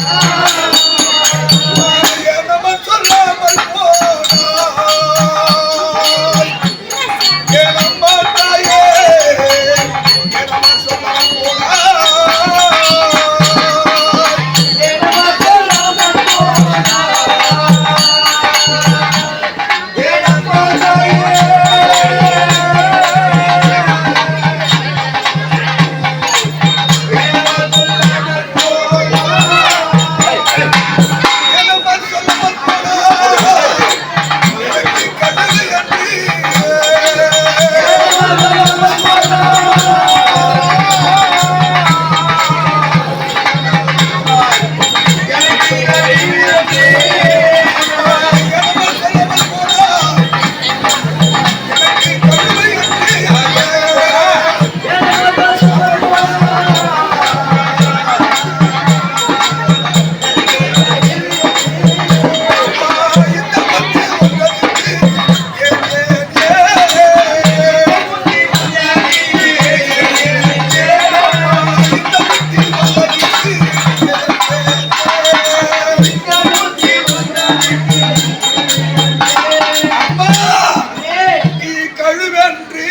என்னமோ கழுவன்றி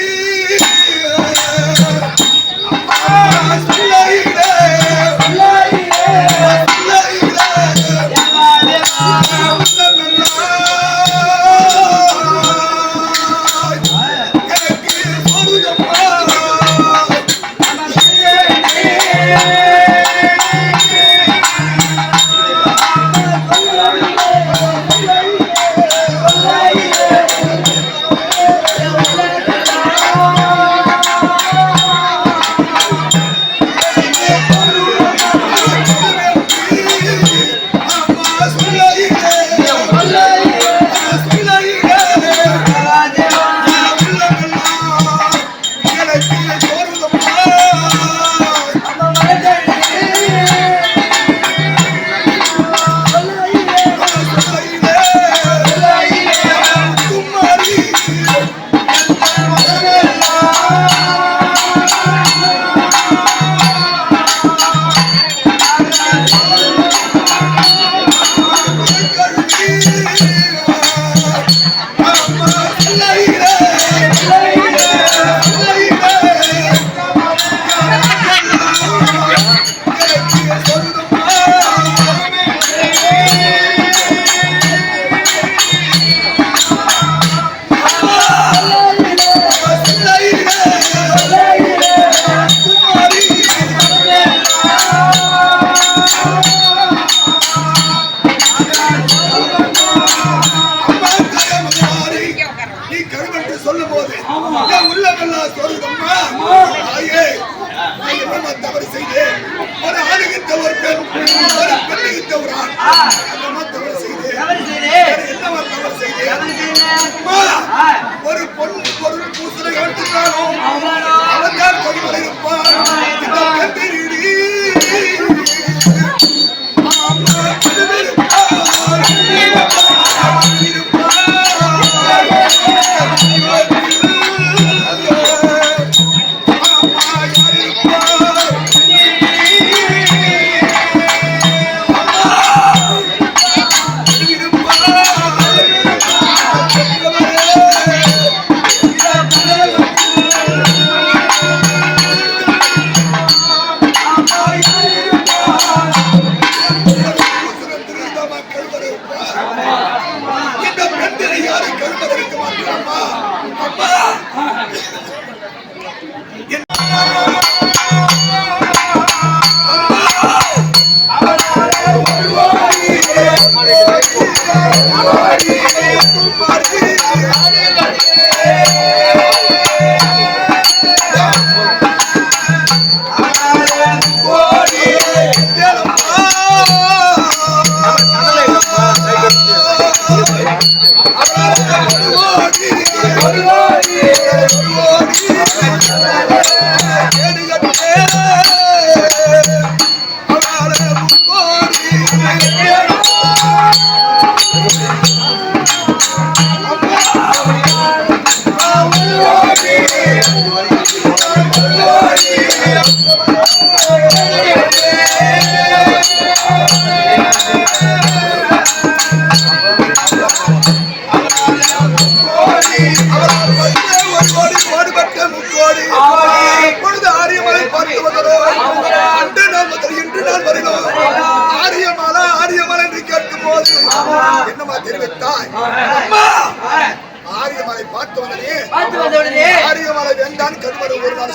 ஒரு நாள்?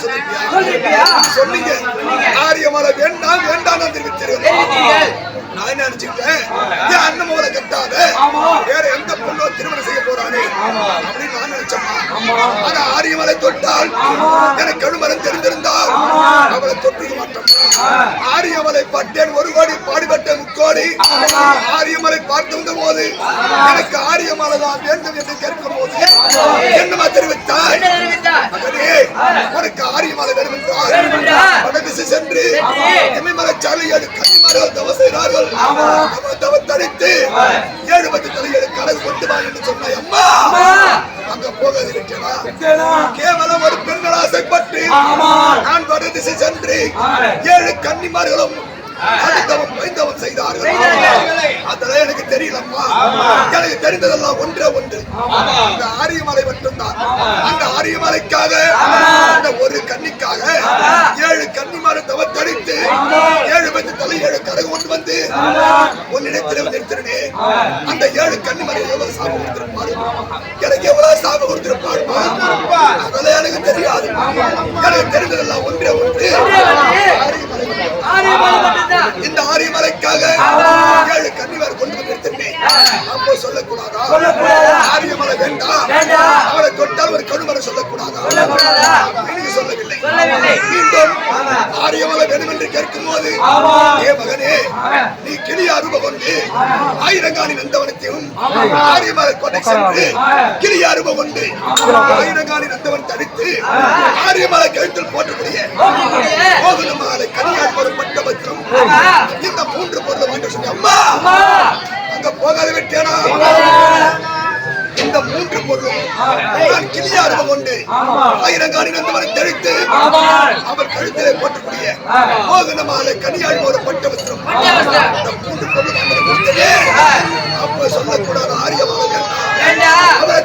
சொன்னீங்க ஆரியமலை வேண்டாம் வேண்டாம் தெரிவித்தீர்கள் தெரிவித்தீர்கள். நான் நினைச்சுக்கிட்டேன்? என் அண்ணன் மகளை கட்டாத? வேற எந்த பொண்ணோ திருமணம் செய்ய போறானே? அப்படின்னு நான் நினைச்சேம்மா. ஆனா ஆரியமலை தொட்டால் எனக்கு கழுமரம் அவளை தொட்டிக்க மாட்டோம். ஆரியமலை பட்டேன் ஒரு கோடி பாடுபட்ட முக்கோடி. ஆரியமலை பார்த்து வந்த போது எனக்கு ஆரியமலை தான் வேண்டும் என்று கேட்கும் போது என்னமா தெரிவித்தாய்? மகனே உனக்கு ஆரியமலை வேண்டும் என்றால் வடதிசை சென்று எம்மைமலை சாலையோடு கன்னிமார்கள் அவன் தவம் தரித்து ஏழு பத்து தலையோடு கடல் கொண்டு வா என்று சொன்னாய் அம்மா. அங்க போகாது கேவலம் ஒரு பெண்கள் ஆசைப்பட்டு நான் வடதிசை சென்று ஏழு கன்னிமார்களும் அடுத்தவன் வைந்தவன் செய்தார்கள். அதெல்லாம் எனக்கு தெரியலம்மா. எனக்கு தெரிந்ததெல்லாம் ஒன்றே ஒன்று. அந்த ஆரியமலை மட்டும்தான். அந்த ஆரியமலைக்காக அந்த ஒரு கன்னிக்காக ஏழு கன்னிமாரை தவத்தடித்து ஏழு பத்து தலை ஏழு கரை கொண்டு வந்து உன்னிடத்தில் நிறுத்தினே அந்த ஏழு கன்னிமாரை எவ்வளவு சாபம் கொடுத்திருப்பாரு எனக்கு எவ்வளவு சாபம் கொடுத்திருப்பாரு அதெல்லாம் எனக்கு தெரியாது. எனக்கு தெரிந்ததெல்லாம் ஒன்றே ஒன்று. ஆரியமலை. ஆரியமலை. இந்த ஆரியமலைக்காக ஏழு கன்னிமார் கொண்டு வந்து அப்போ சொல்லக்கூடாதா? ஆரியமலை வேண்டாம் வேண்டாம். அவரை தொட்டால் ஒரு கடுமரை சொல்லக்கூடாதா? சொல்லவில்லை. சொல்லவில்லை. மீண்டும் ஆரியமலை வேணும் என்று கேட்கும் போது ஏ மகனே நீ கிளிய அருப கொண்டு ஆயிரங்காணி நந்தவனத்தையும் ஆரியமலை கொண்டை சென்று கிளிய அருப கொண்டு ஆயிரங்காணி நந்தவன் தடுத்து ஆரியமலை கழுத்தில் போட்டக்கூடிய கோகுலமாலை கனியால் ஒரு பட்டபத்திரம் இந்த மூன்று பொருளை வாங்க சொல்லி அம்மா! அங்க போகாத விட்டேனா இந்த மூன்று பொருளும் நான் கிளியாருவம் கொண்டு ஆயிரங்காணி நந்தவனை தெளித்து அவர் கழுத்திலே போட்டக்கூடிய மோகன மாலை கனியாள் ஒரு பட்டவஸ்திரம். இந்த மூன்று பொருளும் அப்ப சொல்லக்கூடாது ஆரியமாக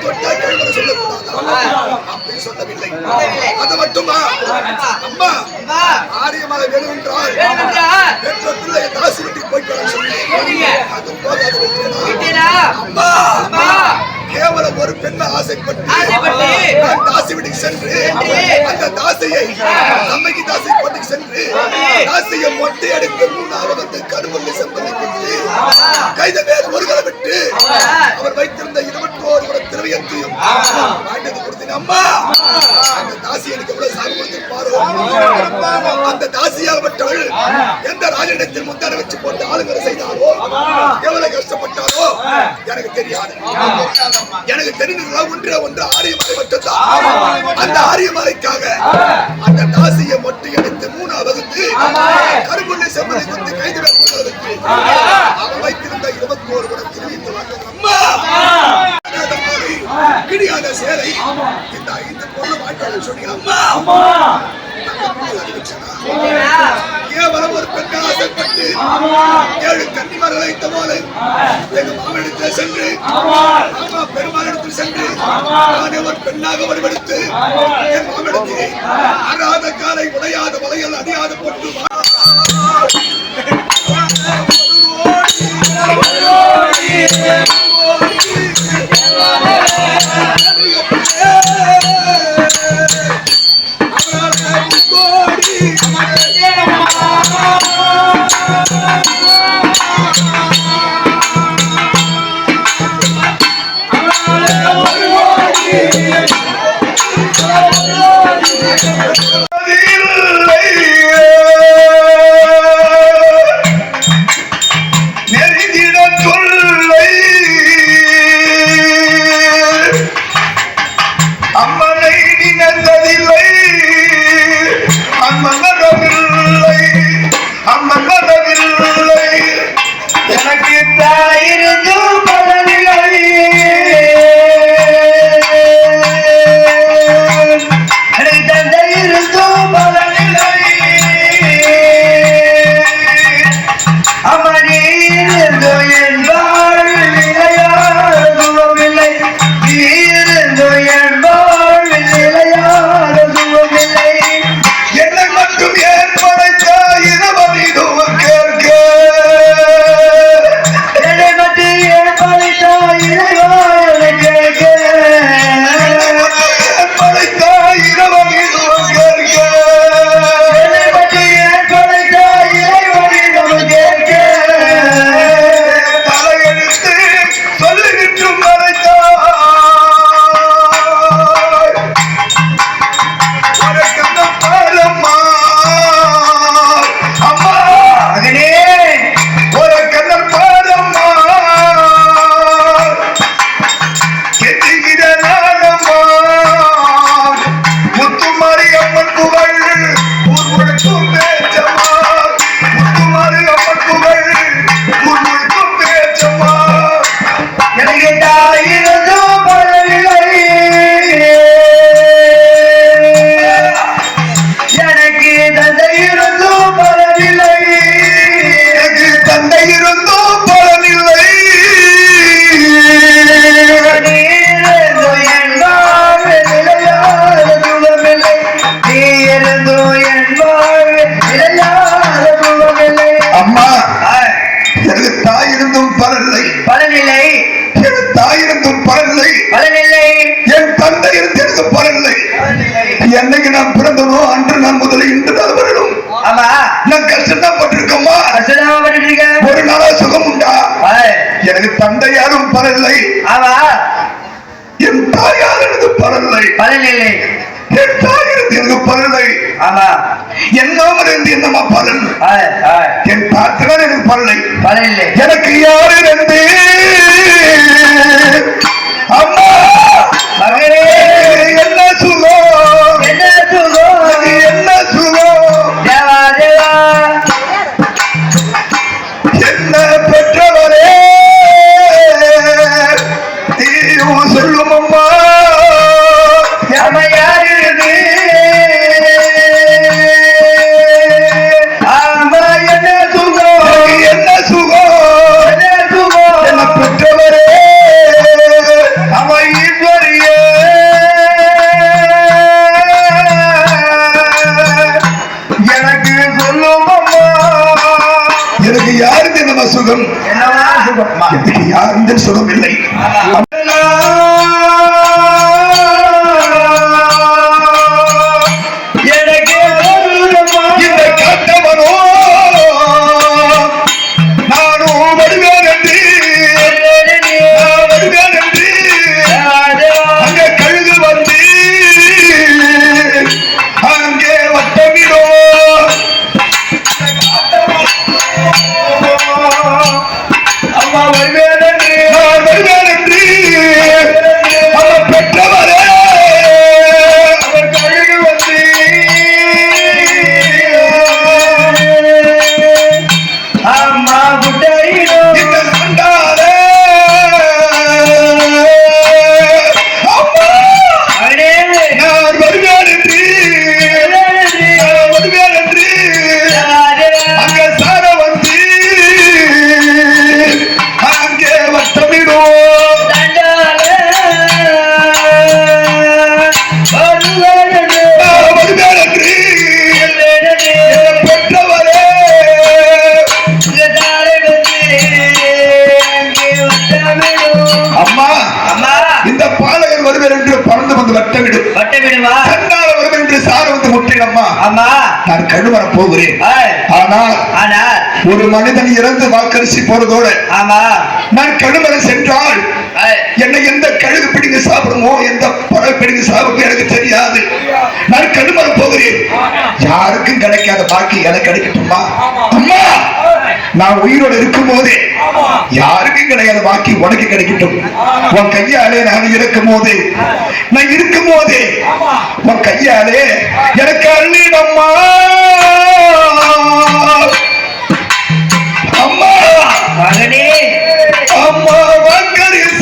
கழுவரை சொல்லக்கூடாது அப்படி சொல்லவில்லை. அது மட்டுமா அம்மா அம்மா, ஆரியமலை வேணும் என்றால் பெற்ற பிள்ளை தாசி வீட்டுக்கு போயிட்டு வர சொன்னீங்க. அது? அம்மா அம்மா, கேவலம் ஒரு பெண்ணை ஆசைப்பட்டு நான் தாசி வீட்டுக்கு சென்று அந்த தாசையை அம்மைக்கு தாசை கொண்டு சென்று தாசையை மொட்டை அடித்து மூணாவது வந்து கருவல்லி செம்பலை கொண்டு கைத மேல் ஒரு கலை விட்டு அவர் வைத்திருந்த இருபத்தோரு கூட திரவியத்தையும் வாங்கிட்டு கொடுத்தேன். அம்மா அந்த தாசி எனக்கு எவ்வளவு சாமி கொடுத்திருப்பாரோ அந்த தாசியாகப்பட்டவள் எந்த ராஜனிடத்தில் முத்தார வச்சு போட்டு ஆளுங்களை செய்தாரோ? எவ்வளவு கஷ்டப்பட்டாரோ? எனக்கு தெரியாது. எனக்கு தெரிந்ததுல ஒன்றே ஒன்று ஆரியமலை மட்டும்தான். அந்த ஆரியமலைக்காக அந்த தாசியை மொட்டை எடுத்து மூணா வகுத்து கருப்புள்ளி செம்மலை குத்தி கைது வைத்து அவன் வைத்திருந்த இருபத்தி ஒரு கூட திருவித்து கிடியாத சேலை இந்த ஐந்து பொருள் வாய்க்கால சொன்னீங்க அம்மா! அந்த பொருள் அறிவிச்சனா? விட்டீனா? கேவலம் ஒரு பெண்ணை ஆசைப்பட்டு ஏழு கன்னிமார்கள் வைத்த போல எங்க மாமனிடத்தில் சென்று ஆமா பெருமானிடத்தில் சென்று நானே ஒரு பெண்ணாக வடிவெடுத்து என் மாமனிடத்திலே அறாத காலை உடையாத வலையில் அணியாத பொட்டு நான் கஷ்டம் பட்டிருக்கோமா? பண்ணிட்டு இருக்க. ஒரு நாளா சுகம் உண்டா? எனக்கு தந்தை யாரும் ஆமா என் தாயார் எனக்கு பலனில்லை பலனில்லை. என் தாயிருந்து எனக்கு பலனில்லை ஆமா என்னாமல் இருந்து என்னமா பலன்? என் தாத்தனார் எனக்கு பலனை பலனில்லை. எனக்கு யாரு இருந்து அம்மா! மகனே போகிறேன். ஆனால் ஒரு மனிதன் இறந்து வாக்கரிசி போறதோட நான் கழுவரை சென்றால் என்னை எந்த கழுகு பிடிங்க சாப்பிடுமோ எந்த பறவை பிடிங்க சாப்பிடுமோ எனக்கு தெரியாது. நான் கழுவர போகிறேன். யாருக்கும் கிடைக்காத பாக்கி எனக்கு கிடைக்கட்டுமா? அம்மா நான் உயிரோடு இருக்கும் போதே யாருக்கும் கிடைக்காத பாக்கி உனக்கு கிடைக்கட்டும். உன் கையாலே நான் இருக்கும் போது நான் இருக்கும் போதே உன் கையாலே எனக்கு அள்ளிடம்மா அம்மா! அம்மா வாக்கரிசி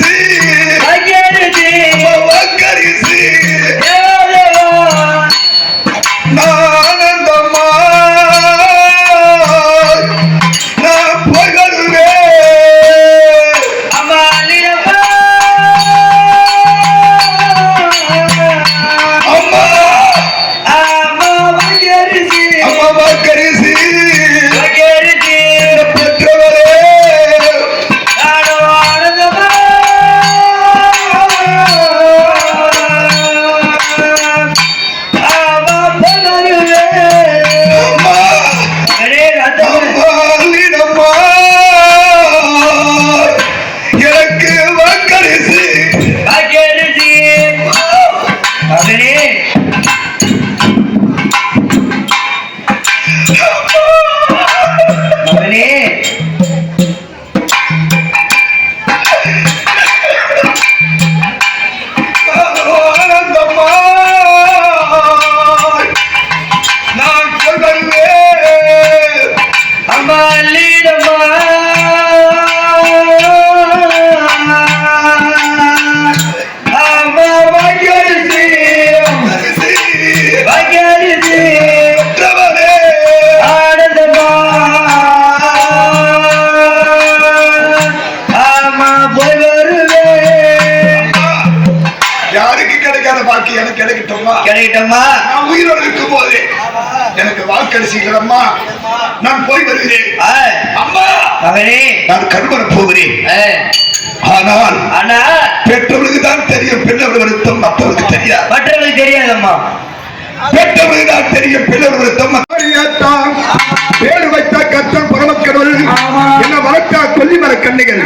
வாக்கரிசிகளம்மா நான் போய் வருகிறேன். ஆய், அம்மா மகனே. நான் கண்பர போகிறேன். ஆனால் ஆனா பெற்றவர்களுக்கு தான் தெரியும் பெண்ணவர் வருத்தம் மற்றவருக்கு தெரியாது. மற்றவங்களுக்கு தெரியாதம்மா. பெற்றவர்களுக்கு தான் தெரியும் பெண்ணவர் வருத்தம் மற்றவர்களுக்கு பேரு வைத்த கத்தன் பரமக்கடவுள். என்ன வளர்த்தா கொல்லிமர கண்ணிகள்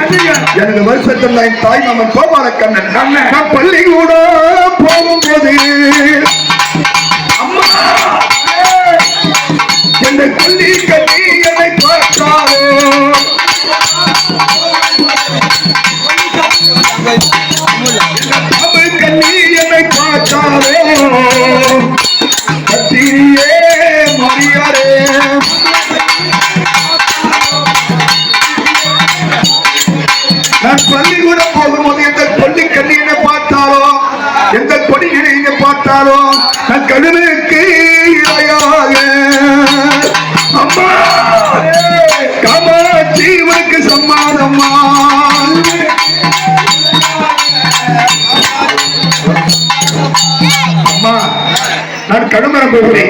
எனது வருஷத்தில் என் தாய் மாமன் கோபால கண்ணன். நான் பள்ளி கூட போகும்போது அம்மா. என்னை கட்டி என்னை பார்த்தாரோ கண்ணி என்னை பார்த்தாரோ கத்திரியே மரியாரே நான் கடுமரம் போகிறேன்.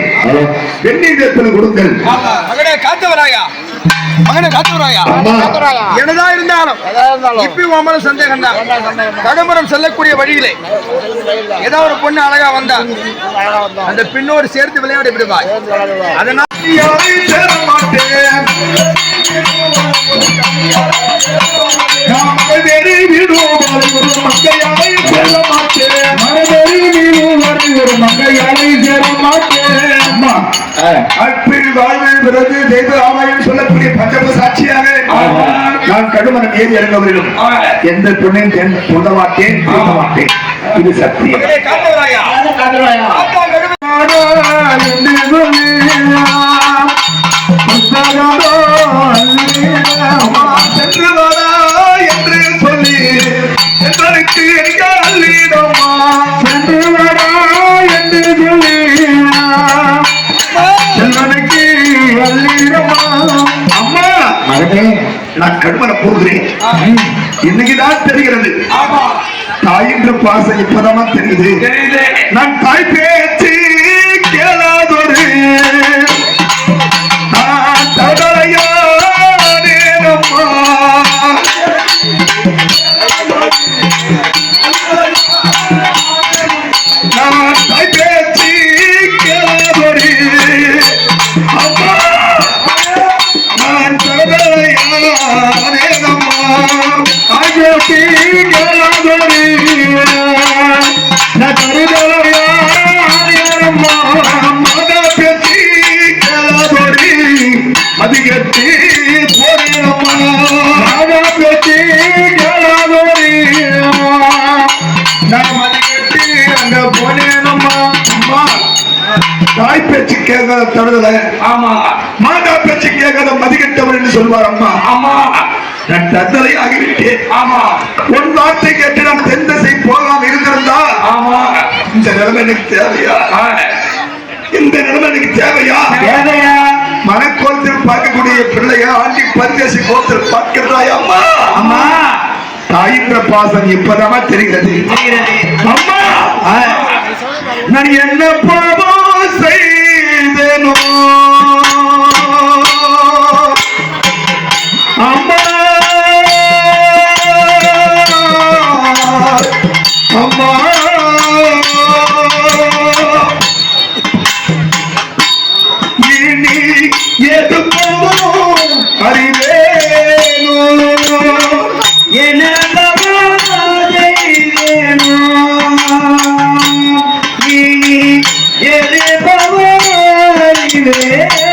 வெந்நீர் ஏற்பது கொடுங்கள். மகனே காத்தவராயா? மகனே காத்தவராயா? என்னதா இருந்தாலும் இப்பி உன் சந்தேகம் தான் செல்லக்கூடிய வழியிலே ஏதோ ஒரு பொண்ணு அழகா வந்தா அந்த பின்னோடு சேர்த்து விளையாடி விடுவாய். அதனால் விடுவோம் ஒரு ஒரு மங்கையாரை சேர மாட்டேன் அற்பில் வாழ்வில் பிறகு தெய்வ ஆலயம் சொல்லக்கூடிய பஞ்சம சாட்சியாக நான் கடுமனம் ஏறி இறங்கவரிலும் எந்த தேர்ந்து சொல்ல மாட்டேன் சொல்ல மாட்டேன் இது சத்தியம் சென்று என்று சொல்லி நான் கடுமன போகிறேன் இன்னைக்குதான் தெரிகிறது. தாயின்ற பாசம் இப்பதான் தெரியுது. நான் தாய் பேச்சு தாய் பேச்சு கேளாதொரு நான் தருதலையானேனம்மா. மாதா பேச்சு கேளாதொரு அதிகத்தி போறேனம்மா. மாதா பேச்சு கேளாதொரு நான் மதிக்கட்டி அங்க போனேனம்மா. அம்மா, தாய் பேச்சு கேட்காத தருதல ஆமா மாதா பேச்சு கேட்காத மதிக்கட்டவர் என்று சொல்வார் அம்மா ஆமா நான் ஆகிவிட்டேன் ஆமா. உன் வார்த்தை கேட்டு நான் தென் திசை போகாம இருந்திருந்தா? ஆமா. இந்த நிலைமை எனக்கு தேவையா? இந்த நிலைமை எனக்கு தேவையா? தேவையா? மனக்கோலத்தில் பார்க்கக்கூடிய பிள்ளையா ஆண்டி பரிதேசி கோலத்தில் பார்க்கிறாயா அம்மா? அம்மா. தாயின்ற பாசம் இப்பதான் தெரிகிறது. தெரிகிறது. அம்மா! நான் என்ன பாவம் செய்தேனோ? நான்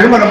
என்ன